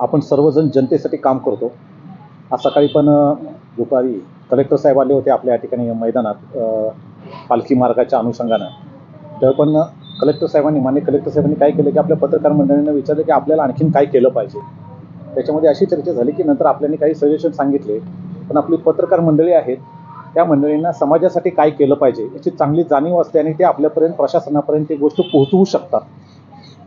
आपण सर्वजण जनतेसाठी काम करतो. आज सकाळी पण दुपारी कलेक्टर साहेब आले होते आपल्या या ठिकाणी मैदानात पालखी मार्गाच्या अनुषंगानं. तेव्हा पण कलेक्टर साहेबांनी मान्य कलेक्टर साहेबांनी काय केलं की आपल्या पत्रकार मंडळींना विचारलं की आपल्याला आणखीन काय केलं पाहिजे. त्याच्यामध्ये अशी चर्चा झाली की नंतर आपल्याने काही सजेशन सांगितले पण आपली पत्रकार मंडळी आहेत त्या मंडळींना समाजासाठी काय केलं पाहिजे याची चांगली जाणीव असते आणि ते आपल्यापर्यंत प्रशासनापर्यंत ती गोष्ट पोहोचवू शकतात.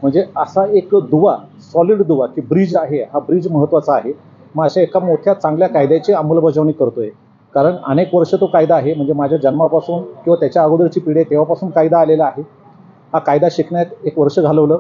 म्हणजे असा एक दुवा सॉलिड दुवा की ब्रिज आहे हा ब्रिज महत्त्वाचा आहे. मग अशा एका मोठ्या चांगल्या कायद्याची अंमलबजावणी करतोय. कारण अनेक वर्ष तो कायदा आहे म्हणजे माझ्या जन्मापासून किंवा त्याच्या अगोदरची पिढी आहे तेव्हापासून कायदा आलेला आहे. हा कायदा शिकण्यात एक वर्ष घालवलं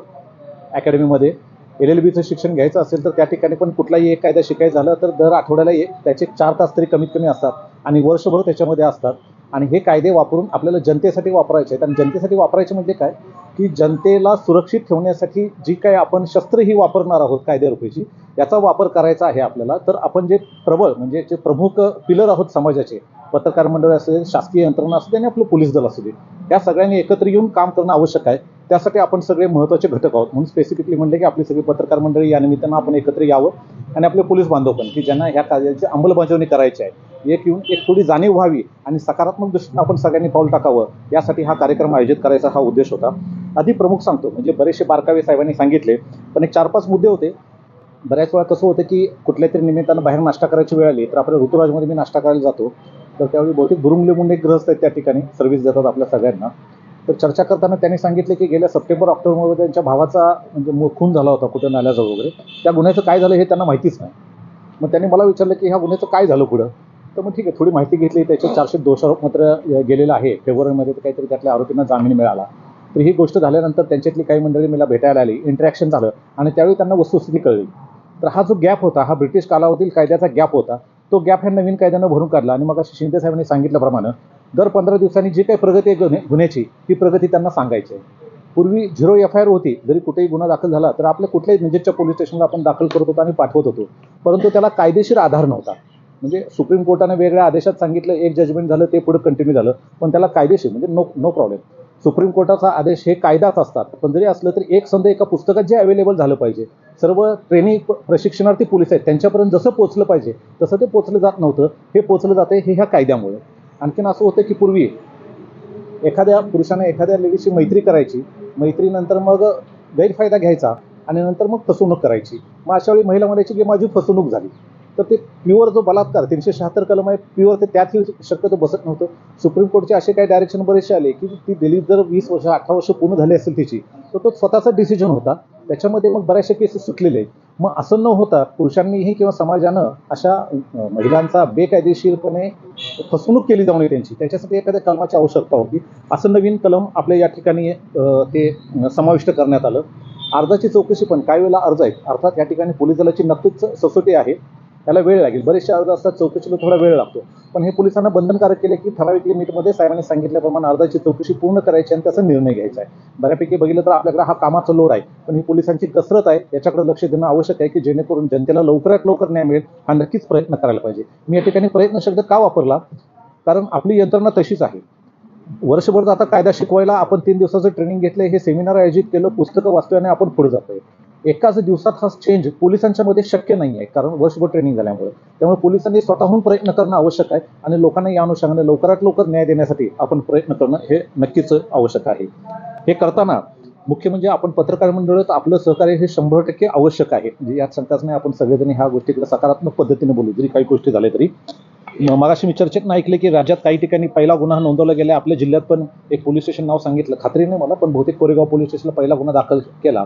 अकॅडमीमध्ये. एल एल बीचं शिक्षण घ्यायचं असेल तर त्या ठिकाणी पण कुठलाही एक कायदा शिकायचं झालं तर दर आठवड्याला एक त्याचे चार तास तरी कमीत कमी असतात. आणि वर्षभर त्याच्यामध्ये असतात. आणि हे कायदे वापरून आपल्याला जनतेसाठी वापरायचे आहेत. आणि जनतेसाठी वापरायचे म्हणजे काय? की जनतेला सुरक्षित ठेवण्यासाठी जी काय आपण शस्त्रही वापरणार आहोत कायद्यारूपीची याचा वापर करायचा आहे आपल्याला. तर आपण जे प्रबळ म्हणजे जे प्रमुख पिलर आहोत समाजाचे पत्रकार मंडळ असू दे शासकीय यंत्रणा असू दे आणि आपलं पोलीस दल असू दे या सगळ्यांनी एकत्र येऊन काम करणं आवश्यक आहे. त्यासाठी आपण सगळे महत्त्वाचे घटक आहोत. म्हणून स्पेसिफिकली म्हणले की आपली सगळी पत्रकार मंडळी या निमित्तानं आपण एकत्र यावं आणि आपले पोलीस बांधव पण की ज्यांना ह्या कायद्याची अंमलबजावणी करायची आहे. एक येऊन एक थोडी जाणीव व्हावी आणि सकारात्मक दृष्टीने आपण सगळ्यांनी पाऊल टाकावं. यासाठी हा कार्यक्रम आयोजित करायचा हा उद्देश होता. आधी प्रमुख सांगतो. म्हणजे बरेचसे बारकावे साहेबांनी सांगितले पण एक चार पाच मुद्दे होते. बऱ्याच वेळा कसं होतं की कुठल्या तरी निमित्तानं बाहेर नाश्ता करायची वेळ आली तर आपल्या ऋतुराजमध्ये मी नाश्ता करायला जातो. तर त्यावेळी बहुतेक बुरुंगले मुंडे एक ग्रहस्थ आहेत त्या ठिकाणी सर्व्हिस देतात आपल्या सगळ्यांना. तर चर्चा करताना त्यांनी सांगितले की गेल्या सप्टेंबर ऑक्टोबरमध्ये त्यांच्या भावाचा म्हणजे खून झाला होता कुठं नाल्याजवळ वगैरे. त्या गुन्ह्याचं काय झालं हे त्यांना माहितीच नाही. मग त्यांनी मला विचारलं की ह्या गुन्ह्याचं काय झालं पुढं? तर मग ठीक आहे थोडी माहिती घेतली. त्याचे चारशे दोषारोप मात्र गेलेलं आहे. फेब्रुवारीमध्ये तर काहीतरी त्यातल्या आरोपींना जामीन मिळाला. तर ही गोष्ट झाल्यानंतर त्यांच्यातली काही मंडळी मला भेटायला आली इंटरॅक्शन झालं आणि त्यावेळी त्यांना वस्तुस्थिती कळली. तर हा जो गॅप होता हा ब्रिटिश कालावधील कायद्याचा गॅप होता तो गॅप ह्या नवीन कायद्यानं भरून काढला आणि मग अशी शिंदे साहेबांनी सांगितल्याप्रमाणे दर पंधरा दिवसांनी जी काही प्रगती आहे गुन्हे गुन्ह्याची ती प्रगती त्यांना सांगायची आहे. पूर्वी झिरो एफ आय आर होती जरी कुठेही गुन्हा दाखल झाला तर आपल्या कुठल्याही नजीकच्या पोलीस स्टेशनला आपण दाखल करत होतो आणि पाठवत होतो. परंतु त्याला कायदेशीर आधार नव्हता. म्हणजे सुप्रीम कोर्टाने वेगळ्या आदेशात सांगितलं एक जजमेंट झालं ते पुढे कंटिन्यू झालं पण त्याला कायदेशीर म्हणजे नो नो प्रॉब्लेम सुप्रीम कोर्टाचा आदेश हे कायदाच असतात. पण जरी असलं तरी एक संध एका पुस्तकात जे अवेलेबल झालं पाहिजे. सर्व ट्रेनिंग प्रशिक्षणार्थी पोलीस आहेत. त्यांच्यापर्यंत जसं पोचलं पाहिजे तसं ते पोचलं जात नव्हतं. हे पोचलं जाते हे ह्या कायद्यामुळे. आणखीन असं होतं की पूर्वी एखाद्या पुरुषाने एखाद्या लेडीशी मैत्री करायची. मैत्रीनंतर मग गैरफायदा घ्यायचा आणि नंतर मग फसवणूक करायची. मग अशावेळी महिला म्हणायची की माझी फसवणूक झाली. तर ते प्युअर जो बलात्कार तीनशे शहात्तर कलम आहे प्युअर ते त्यातही शक्यतो बसत नव्हतं. सुप्रीम कोर्टचे असे काही डायरेक्शन बरेचसे आले की ती दिली जर वीस वर्ष अठरा वर्ष पूर्ण झाली असेल तिची तर तो स्वतःचा डिसिजन होता. त्याच्यामध्ये मग बऱ्याचशा केसेस सुटलेले आहेत. मग असं न होता पुरुषांनीही किंवा समाजानं अशा महिलांचा बेकायदेशीरपणे फसवणूक केली जाऊ नये त्यांची. त्याच्यासाठी एखाद्या कलमाची आवश्यकता होती. असं नवीन कलम आपल्या या ठिकाणी ते समाविष्ट करण्यात आलं. अर्जाची चौकशी पण काही वेळेला अर्ज आहेत. अर्थात या ठिकाणी पोलीस दलाची नक्कीच ससोटी आहे. त्याला वेळ लागेल. बरेचसे अर्ज असतात चौकशीला थोडा वेळ लागतो. पण हे पोलिसांना बंधनकारक केले की ठराविक लिमिटमध्ये साहेबांनी सांगितल्याप्रमाणे अर्जाची चौकशी पूर्ण करायची आणि त्याचा निर्णय घ्यायचा आहे. बऱ्यापैकी बघितलं तर आपल्याकडे हा कामाचा लोड आहे पण ही पोलिसांची कसरत आहे. याच्याकडे लक्ष देणं आवश्यक आहे की जेणेकरून जनतेला लवकरात लवकर न्याय मिळेल हा नक्कीच प्रयत्न करायला पाहिजे. मी या ठिकाणी प्रयत्न शब्द का वापरला? कारण आपली यंत्रणा तशीच आहे. वर्षभर आता कायदा शिकवायला आपण तीन दिवसाचं ट्रेनिंग घेतलंय हे सेमिनार आयोजित केलं पुस्तकं वाचतोय आणि आपण पुढे जातोय. एकाच दिवसात हा चेंज पोलिसांच्या मध्ये शक्य नाही आहे कारण वर्षभर ट्रेनिंग झाल्यामुळे. त्यामुळे पोलिसांनी स्वतःहून प्रयत्न करणं आवश्यक आहे आणि लोकांना या अनुषंगाने लवकरात लवकर न्याय देण्यासाठी आपण प्रयत्न करणं हे नक्कीच आवश्यक आहे. हे करताना मुख्य म्हणजे आपण पत्रकार मंडळात आपलं सहकार्य हे शंभर टक्के आवश्यक आहे. म्हणजे यात शंकाच नाही आपण सगळेजण ह्या गोष्टीकडे सकारात्मक पद्धतीने बोलू जरी काही गोष्टी झाल्या तरी. मगाशी मी चर्चेत ऐकले की राज्यात काही ठिकाणी पहिला गुन्हा नोंदवला गेला आपल्या जिल्ह्यात पण एक पोलीस स्टेशन नाव सांगितलं. खात्री नाही मला पण बहुतेक कोरेगाव पोलीस स्टेशनला पहिला गुन्हा दाखल केला.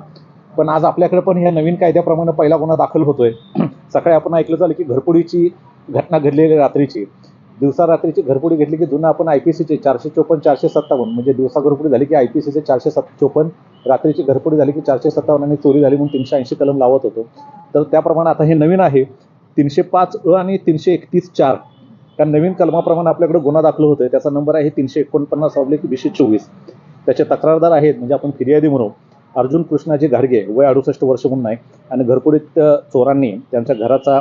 पण आज आपल्याकडे पण ह्या नवीन कायद्याप्रमाणे पहिला गुन्हा दाखल होतोय. सकाळी आपण ऐकलं झालं की घरपुडीची घटना घडलेली रात्रीची. दिवसा रात्रीची घरपुडी घेतली की जुनं आपण आय पी सीचे चारशे चोपन्न चारशे सत्तावन्न म्हणजे दिवसा घरपुडी झाली की आय पी सीचे चारशे सत् चोपन्न रात्रीची घरपुडी झाली की चारशे सत्तावन्न आणि चोरी झाली म्हणून तीनशे ऐंशी कलम लावत होतो. तर त्याप्रमाणे आता हे नवीन आहे. तीनशे पाच अ आणि तीनशे एकतीस चार त्या नवीन कलमाप्रमाणे आपल्याकडे गुन्हा दाखल होतोय. त्याचा नंबर आहे तीनशे एकोणपन्नास ऑब्लिक वीसशे चोवीस. त्याचे तक्रारदार आहेत म्हणजे आपण फिर्यादी म्हणू. अर्जुन कृष्णाजी घाडगे वय अडुसष्ट वर्ष म्हणून आहे आणि घरकुडीत चोरांनी त्यांच्या घराचा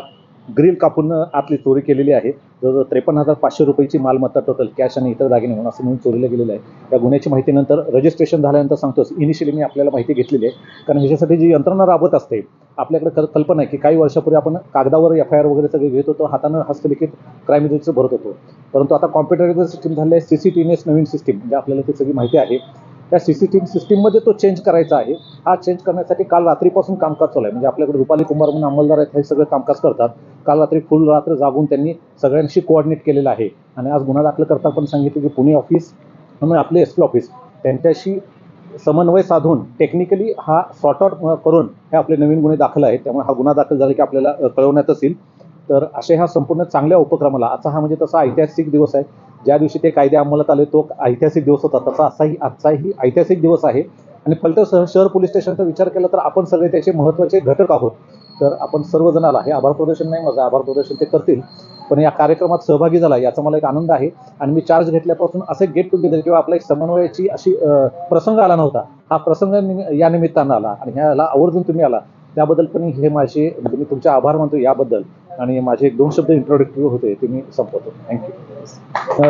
ग्रिल कापून आतली चोरी केलेली आहे. जवळजवळ त्रेपन्न हजार पाचशे रुपयाची मालमत्ता टोटल कॅश आणि इतर दागिने म्हणून असं म्हणून चोरीला गेलेलं आहे. या गुन्ह्याची माहितीनंतर रजिस्ट्रेशन झाल्यानंतर सांगतोच इनिशियली मी आपल्याला माहिती घेतलेली आहे. कारण ह्याच्यासाठी जी यंत्रणा राबत असते आपल्याकडे खरं कल्पना आहे की काही वर्षापूर्वी आपण कागदावर एफ आय आर वगैरे सगळे घेत होतो हातानं हस्तलिखित क्राईम रजिस्टर भरत होतो. परंतु आता कॉम्प्युटरायझर सिस्टीम झाली आहे सी सी टी एस नवीन सिस्टीम म्हणजे आपल्याला ती सगळी माहिती आहे. त्या सी सी टी व्ही सिस्टीममध्ये तो चेंज करायचा आहे. हा चेंज करण्यासाठी काल रात्रीपासून कामकाज चालू आहे. म्हणजे आपल्याकडे रुपाली कुमार म्हणून अंमलदार आहेत हे सगळं कामकाज करतात. काल रात्री फुल रात्र जागून त्यांनी सगळ्यांशी कोऑर्डिनेट केलेलं आहे. आणि आज गुन्हा दाखल करता पण सांगितलं की पुणे ऑफिस म्हणून आपले एस पी ऑफिस त्यांच्याशी समन्वय साधून टेक्निकली हा सॉर्ट आउट करून हे आपले नवीन गुन्हे दाखल आहेत. त्यामुळे हा गुन्हा दाखल झाला की आपल्याला कळवण्यात असेल येईल तर असे हा संपूर्ण चांगल्या उपक्रमाला असा हा म्हणजे तसा ऐतिहासिक दिवस आहे. ज्या दिवशी ते कायदे अंमलात आले तो ऐतिहासिक दिवस होता. तसा असाही आजचाही ऐतिहासिक दिवस आहे. आणि फलटण शहर शहर पोलीस स्टेशनचा विचार केला तर आपण सगळे त्याचे महत्त्वाचे घटक आहोत. तर आपण सर्वजणाला हे आभार प्रदर्शन नाही माझं आभार प्रदर्शन ते करतील. पण या कार्यक्रमात सहभागी झाला याचा मला एक आनंद आहे. आणि मी चार्ज घेतल्यापासून असे गेट टुगेदर किंवा आपला एक समन्वयाची अशी प्रसंग आला नव्हता. हा प्रसंग या निमित्तानं आला. आणि ह्याला आवर्जून तुम्ही आला. त्याबद्दल पण हे माझे म्हणजे मी तुमचे आभार मानतो याबद्दल. आणि माझे एक दोन शब्द इंट्रोडक्टरी होते ते मी संपवतो. थँक्यू